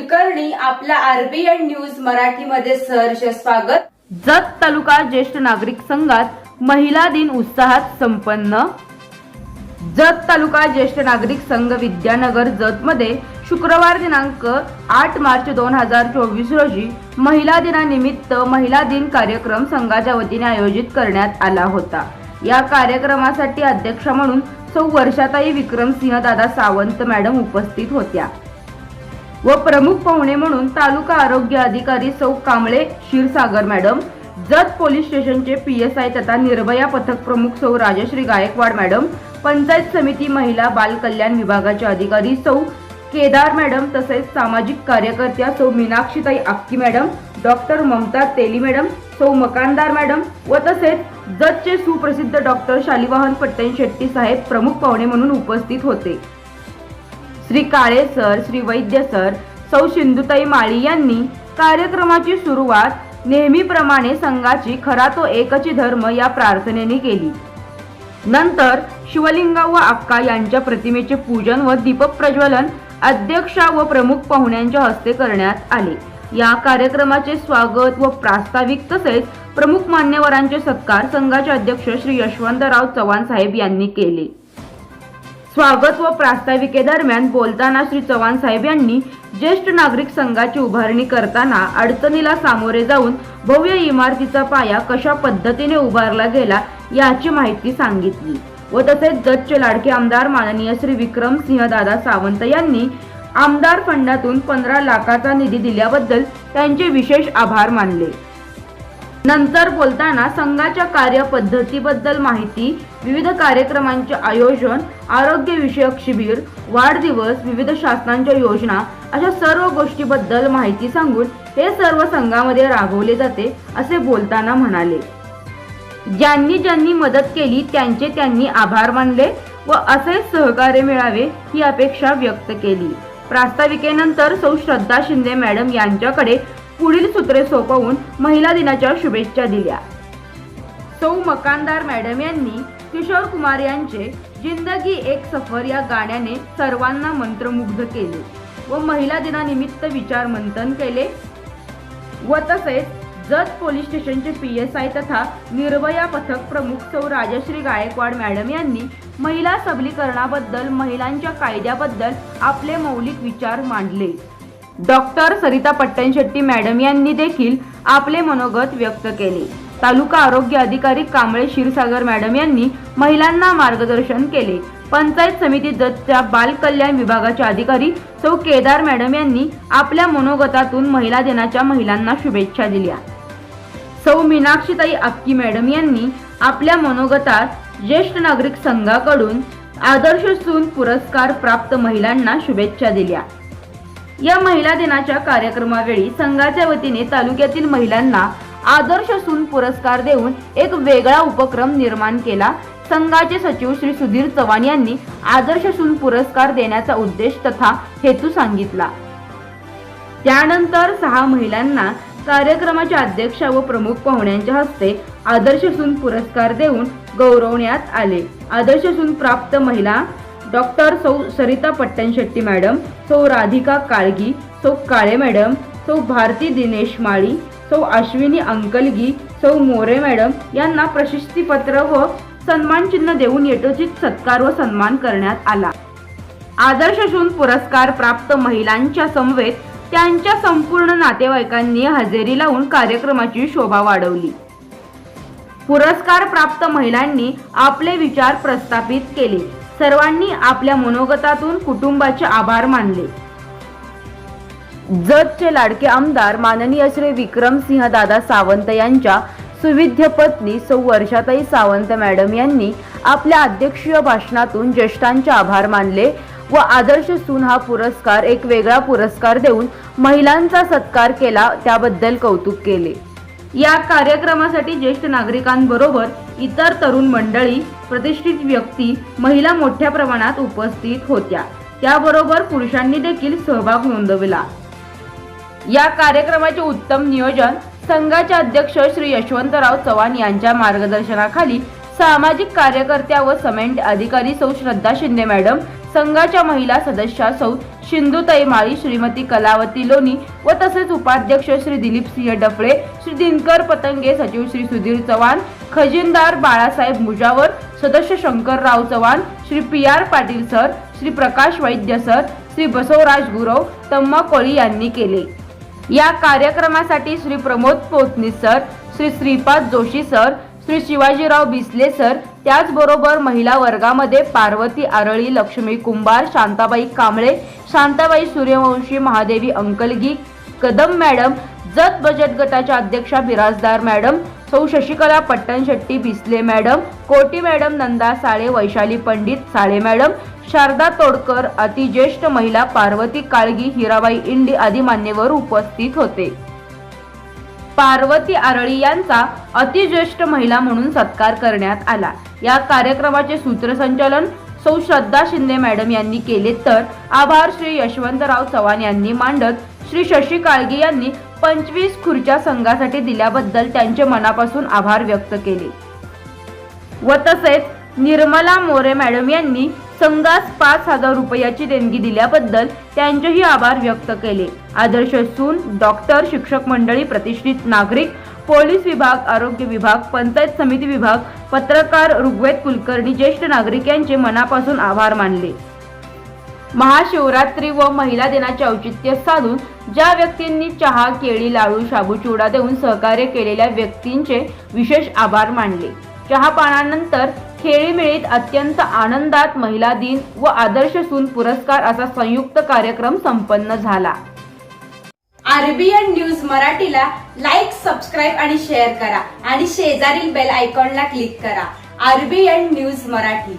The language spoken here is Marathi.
कुलकर्णी आपला आरबीएन न्यूज मराठीमध्ये सहर्ष स्वागत. जत तालुका ज्येष्ठ नागरिक संघात महिला दिन उत्साहात संपन्न. जत तालुका ज्येष्ठ नागरिक संघ विद्यानगर जत मध्ये शुक्रवार दिनांक आठ मार्च दोन हजार चोवीस रोजी महिला दिनानिमित्त महिला दिन कार्यक्रम संघाच्या वतीने आयोजित करण्यात आला होता. या कार्यक्रमासाठी अध्यक्ष म्हणून सौ वर्षाताई विक्रमसिंह दादा सावंत मॅडम उपस्थित होत्या. व प्रमुख पाहुणे म्हणून तालुका आरोग्य अधिकारी सौ कांबळे क्षीरसागर मॅडम जत पोलीस स्टेशनचे पी एस आय तथा निर्भया पथक प्रमुख सौ राजश्री गायकवाड मॅडम पंचायत समिती महिला बाल कल्याण विभागाचे अधिकारी सौ केदार मॅडम तसेच सामाजिक कार्यकर्त्या सौ मीनाक्षीताई Akki madam doctor Mamta Teli madam सौ मकानदार मॅडम व तसेच जतचे सुप्रसिद्ध डॉक्टर शालिवाहन पट्टण शेट्टी साहेब प्रमुख पाहुणे म्हणून उपस्थित होते. श्री काळे सर श्री वैद्य सर सौ सिंधुताई माळी यांनी कार्यक्रमाची सुरुवात नेहमीप्रमाणे संघाची खरा तो एकची धर्म या प्रार्थनेने केली. नंतर शिवलिंगा व अक्का यांच्या प्रतिमेचे पूजन व दीपक प्रज्वलन अध्यक्षा व प्रमुख पाहुण्यांच्या हस्ते करण्यात आले. या कार्यक्रमाचे स्वागत व प्रास्ताविक तसेच प्रमुख मान्यवरांचे सत्कार संघाचे अध्यक्ष श्री यशवंतराव चव्हाण साहेब यांनी केले. स्वागत व प्रास्ताविकेदरम्यान बोलताना श्री चव्हाण साहेब यांनी ज्येष्ठ नागरिक संघाची उभारणी करताना अडचणीला सामोरे जाऊन भव्य इमारतीचा पाया कशा पद्धतीने उभारला गेला याची माहिती सांगितली व तसेच जतचे लाडके आमदार माननीय श्री विक्रम सिंह दादा सावंत यांनी आमदार फंडातून पंधरा लाखाचा निधी दिल्याबद्दल त्यांचे विशेष आभार मानले. नंतर बोलताना संघाच्या कार्यपद्धतीबद्दल माहिती विविध कार्यक्रमांचे आयोजन आरोग्यविषयक शिबिर वाढदिवस विविध शासनांच्या योजना अशा सर्व गोष्टीबद्दल माहिती सांगून हे सर्व संघामध्ये राबवले जाते असे बोलताना म्हणाले. ज्यांनी ज्यांनी मदत केली त्यांचे त्यांनी आभार मानले व असे सहकार्य मिळावे ही अपेक्षा व्यक्त केली. प्रास्ताविकेनंतर सौ श्रद्धा शिंदे मॅडम यांच्याकडे पुढील सूत्रे सोपवून महिला दिनाच्या शुभेच्छा दिल्या. सौ मकानदार मॅडम यांनी किशोर कुमार यांचे जिंदगी एक सफर या गाण्याने सर्वांना मंत्रमुग्ध केले व महिला दिनानिमित्त विचार मंथन केले व तसेच जत पोलीस स्टेशनचे पी एस आय तथा निर्भया पथक प्रमुख सौ राजश्री गायकवाड मॅडम यांनी महिला सबलीकरणाबद्दल महिलांच्या कायद्याबद्दल आपले मौलिक विचार मांडले. डॉक्टर सरिता पट्टणशेट्टी मॅडम यांनी देखील आपले मनोगत व्यक्त केले. तालुका आरोग्य अधिकारी कांबळे क्षीरसागर मॅडम यांनी महिलांना मार्गदर्शन केले. पंचायत समिती जतच्या बाल कल्याण विभागाचे अधिकारी सौ. केदार मॅडम यांनी आपल्या मनोगतातून महिला दिनाच्या महिलांना शुभेच्छा दिल्या. सौ. मीनाक्षीताई अक्की मॅडम यांनी आपल्या मनोगतात ज्येष्ठ नागरिक संघाकडून आदर्श सून पुरस्कार प्राप्त महिलांना शुभेच्छा दिल्या. या महिला दिनाच्या कार्यक्रमावेळी संघाच्या वतीने तालुक्यातील महिलांना आदर्श सून पुरस्कार देऊन एक वेगळा उपक्रम निर्माण केला. संघाचे सचिव श्री सुधीर चव्हाण यांनी आदर्श सून पुरस्कार देण्याचा उद्देश तथा हेतू सांगितला. त्यानंतर सहा महिलांना कार्यक्रमाच्या अध्यक्षा व प्रमुख पाहुण्यांच्या हस्ते आदर्श सून पुरस्कार देऊन गौरवण्यात आले. आदर्श सून प्राप्त महिला डॉक्टर सौ सरिता पट्टणशेट्टी मॅडम सौ राधिका काळगी सौ काळे मॅडम सौ भारती दिनेश माळी सौ अश्विनी अंकलगी सौ मोरे मॅडम यांना प्रशस्तीपत्र व सन्मान चिन्ह देऊन यथोचित सत्कार व सन्मान करण्यात आला. आदर्श शून पुरस्कार प्राप्त महिलांच्या समवेत त्यांच्या संपूर्ण नातेवाईकांनी हजेरी लावून कार्यक्रमाची शोभा वाढवली. पुरस्कार प्राप्त महिलांनी आपले विचार प्रस्थापित केले. सर्वांनी आपल्या मनोगतातून कुटुंबाचे आभार मानले. जतचे लाडके आमदार माननीय श्री विक्रमसिंह दादा सावंत यांच्या सुविध्य पत्नी सौ वर्षाताई सावंत मॅडम यांनी आपल्या अध्यक्षीय भाषणातून ज्येष्ठांचे आभार मानले व आदर्श सून हा पुरस्कार एक वेगळा पुरस्कार देऊन महिलांचा सत्कार केला त्याबद्दल कौतुक केले. या कार्यक्रमासाठी ज्येष्ठ नागरिकांबरोबर इतर तरुण मंडळी प्रतिष्ठित व्यक्ती महिला मोठ्या प्रमाणात उपस्थित होत्या. त्याबरोबर पुरुषांनी देखील सहभाग नोंदविला. या कार्यक्रमाचे उत्तम नियोजन संघाचे अध्यक्ष श्री यशवंतराव चव्हाण यांच्या मार्गदर्शनाखाली सामाजिक कार्यकर्त्या व समेंट अधिकारी सौ श्रद्धा शिंदे मॅडम संघाच्या महिला सदस्या सौ सिंधुताई माळी श्रीमती कलावती लोणी व तसेच उपाध्यक्ष श्री दिलीप सिंह डफळे श्री दिनकर पतंगे सचिव श्री सुधीर चव्हाण खजिनदार बाळासाहेब मुजावर सदस्य Shankarrao Chavan Shri P R Patil sir Shri Prakash Vaidya sir Shri Basavraj Gurav Tamma Koli यांनी केले. या कार्यक्रमासाठी Shri Pramod Potani sir Shri Shripad Joshi sir Shri Shivajirao Bisle sir त्याचबरोबर महिला वर्गामध्ये पार्वती आरळी लक्ष्मी कुंभार शांताबाई कांबळे शांताबाई सूर्यवंशी महादेवी अंकलगी कदम मॅडम जत बचत गटाच्या अध्यक्षा बिराजदार मॅडम सौ Shashikala Pattanshetti Bisle madam Koti madam Nanda Sale Vaishali Pandit Sale madam Sharda Todkar अतिज्येष्ठ महिला पार्वती काळगी हिराबाई इंडी आदी मान्यवर उपस्थित होते. पार्वती आरळी यांचा अतिज्येष्ठ महिला म्हणून सत्कार करण्यात आला. या कार्यक्रमाचे सूत्रसंचालन सौ श्रद्धा शिंदे मॅडम यांनी केले तर आभार श्री यशवंतराव चव्हाण यांनी मांडत श्री शशी काळगी यांनी पंचवीस खुर्च्या संघासाठी दिल्याबद्दल त्यांचे मनापासून आभार व्यक्त केले. व तसेच निर्मला मोरे मॅडम यांनी संघास पाच हजार रुपयाची देणगी दिल्याबद्दल त्यांचेही आभार व्यक्त केले. आदर्श सून डॉक्टर शिक्षक मंडळी प्रतिष्ठित नागरिक पोलीस विभाग आरोग्य विभाग पंचायत समिती विभाग पत्रकार ऋग्वेद कुलकर्णी ज्येष्ठ नागरिक यांचे मनापासून आभार मानले. महाशिवरात्री व महिला दिनाचे औचित्य साधून ज्या व्यक्तींनी चहा केळी लाडू शाबू चिवडा देऊन सहकार्य केलेल्या व्यक्तींचे विशेष आभार मानले. चहा पानानंतर खेळीमेळीत अत्यंत आनंदात महिला दिन व आदर्श सून पुरस्कार असा संयुक्त कार्यक्रम संपन्न झाला. आरबीएन न्यूज मराठीला लाईक सबस्क्राईब आणि शेअर करा आणि शेजारील बेल आयकॉनला क्लिक करा. RBN news Marathi.